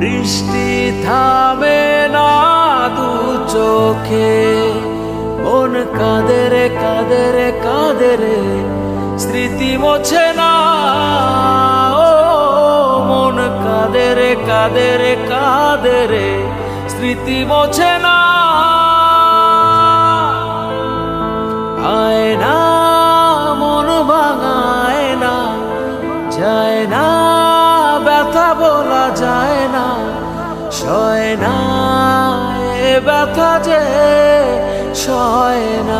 বৃষ্টি থামে না দু চোখে। মন কাদের কাদের কাদের স্মৃতি মোছে না। ও, মন কাদের কাদের কাদের স্মৃতি মোছে না। আয় না বলা যায় না। সয় না এ ব্যথা যে সয় না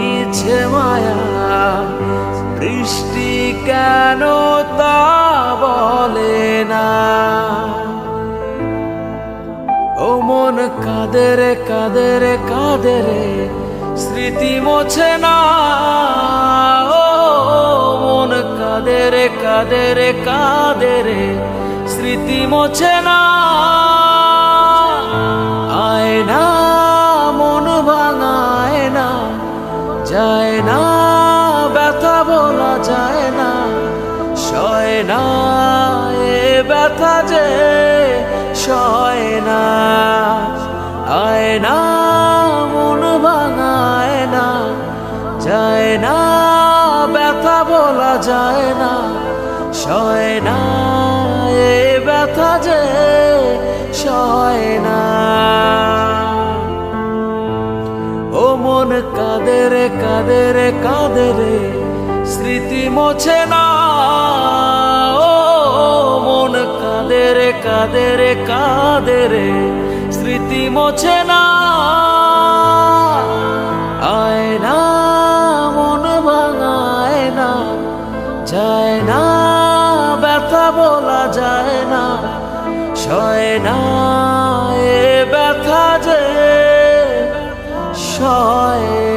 মিছে মায়া। বৃষ্টি কেন তা বলে না। ও মন কাদের কাদের কাদের, স্মৃতি মোছে না। ও মন কাদের কাদের কাদের, স্মৃতি মোছে না। যায় না, ব্যথা বলা যায় না, সয় না, এ ব্যথা যে সয় না। আয় না মন ভাঙায় না, যায় না, ব্যথা বলা যায় না, সয় না, এ ব্যথা যে সয় না। স্মৃতি মোছে না। ও, মন কাদের কাদের কাদের স্মৃতি মোছে না। আয় না, মন ভাঙায় না। যায় না, ব্যথা বলা যায় না। সয় না, এ ব্যথা যে, সয়